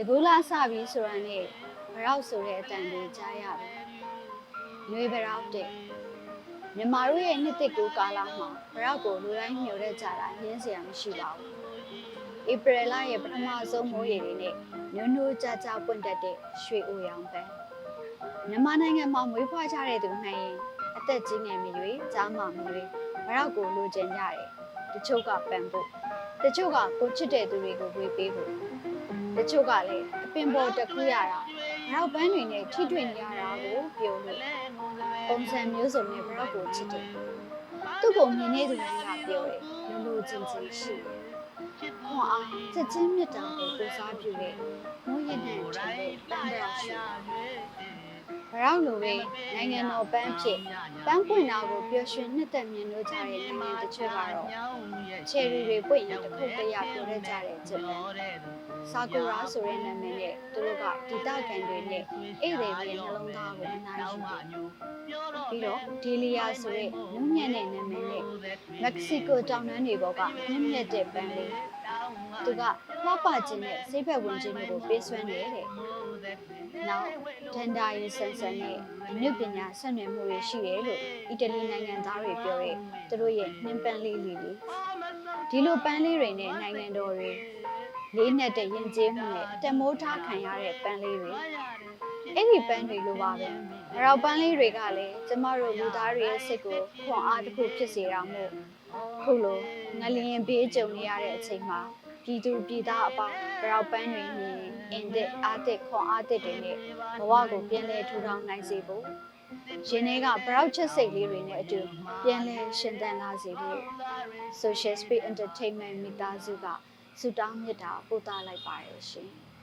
တကူလာစပြီဆိုတာနဲ့ဘရောက်ဆိုတဲ့အတန်တွေကြားရပြီ။နှွေဘရောက်တဲ့မြမတို့ရဲ့နှစ်သက်ကိုကာလမှာဘရောက်ကိုလူတိုင်းမျှော်တဲ့ကြတာညင်းစရာမရှိပါဘူး။ဧပြီလရဲ့ပထမဆုံးမိုးရေတွေနဲ့နွန်းနိုးကြကြပွင့်တက်တဲ့ရွှေအိုရောင်ပန်းမြန်မာနိုင်ငံမှာမွေးဖွားကြတဲ့သူမှန်ရင်အသက်ကြီးငယ်မိတွေကြားမမိတွေဘရောက်ကိုလိုချင်ကြတယ်။တချို့ကပန်ဖို့တချို့ကကိုချစ်တဲ့သူတွေကိုဝေပေးဖို့ တချို့ကလည်းအပင်ပေါ်တစ်ခုရတာနောက်ပန်းတွေနဲ့ထိတွေ့နေရတာကိုပြောလို့ပုံစံမျိုးစုံနဲ့ဘရောက်ကိုချစ်တယ်သူ့ကိုမြင်နေသူတိုင်းကပြောတယ်လူလူချင်းချင်းရှိတယ်ခွန်အားချက်ချင်းမြတ်တာကိုကိုစားပြုတဲ့မိုးရတဲ့ထင်တဲ့တန်တဲ့ရှိဘရောက်လိုပဲနိုင်ငံတော်ပန်းဖြစ်ပန်းပွင့်တာကိုပျော်ရွှင်နှစ်သက်မြင်လို့ကြတဲ့နိုင်ငံတချို့ကတော့ချယ်ရီတွေပွင့်ရင်တစ်ခုတည်းရပြောတတ်ကြတဲ့ဂျပန် ဆာကူရာဆိုတဲ့နာမည်နဲ့သူတို့ကဒေတာကန်တွေနဲ့ဧည့်သည်တွေနှလုံးသားကိုအနိုင်ယူတယ်။ပြီးတော့ဒီလီယာဆိုတဲ့နုညံ့တဲ့နာမည်နဲ့မက္ကဆီကိုတောင်တန်းတွေဘောကမြင့်မြတ်တဲ့ပန်းလေးသူကလှပခြင်းနဲ့စိတ်ဖက်ဝင်ခြင်းတွေကိုပေးစွမ်းနေတဲ့။နောက်ဒန်ဒါရီဆန်ဆန်နဲ့အနုပညာဆက်နွယ်မှုတွေရှိတယ်လို့အီတလီနိုင်ငံသားတွေပြောတဲ့သူတို့ရဲ့နှင်းပန်းလေးလေးလေးဒီလိုပန်းလေးတွေနဲ့နိုင်ငံတော်တွေ လေးနဲ့တဲ့ရင်ကျေးမှုနဲ့တမိုးထားခံရတဲ့ပန်းလေးတွေအဲ့ဒီပန်းတွေလိုပါပဲအရောက်ပန်းလေးတွေကလည်းကျမတို့လူသားတွေရဲ့စိတ်ကိုခွန်အားတစ်ခုဖြစ်စေတာမို့ခုလိုငလျင်ဘေးကြုံနေရတဲ့အချိန်မှာပြည်သူပြည်သားအပေါင်းအရောက်ပန်းတွေမြင်အင်တဲ့အားတဲ့ခွန်အားတဲ့တွေနဲ့ဘဝကိုပြန်လဲထူထောင်နိုင်စေဖို့ရှင်တွေကဘရောက်ချက်စိတ်လေးတွေနဲ့အတူပြန်လဲရှင်သန်လာစေဖို့ Social Space Entertainment မိသားစုက ဆုတောင်းမြတ်တာပို့သလိုက်ပါရရှင်။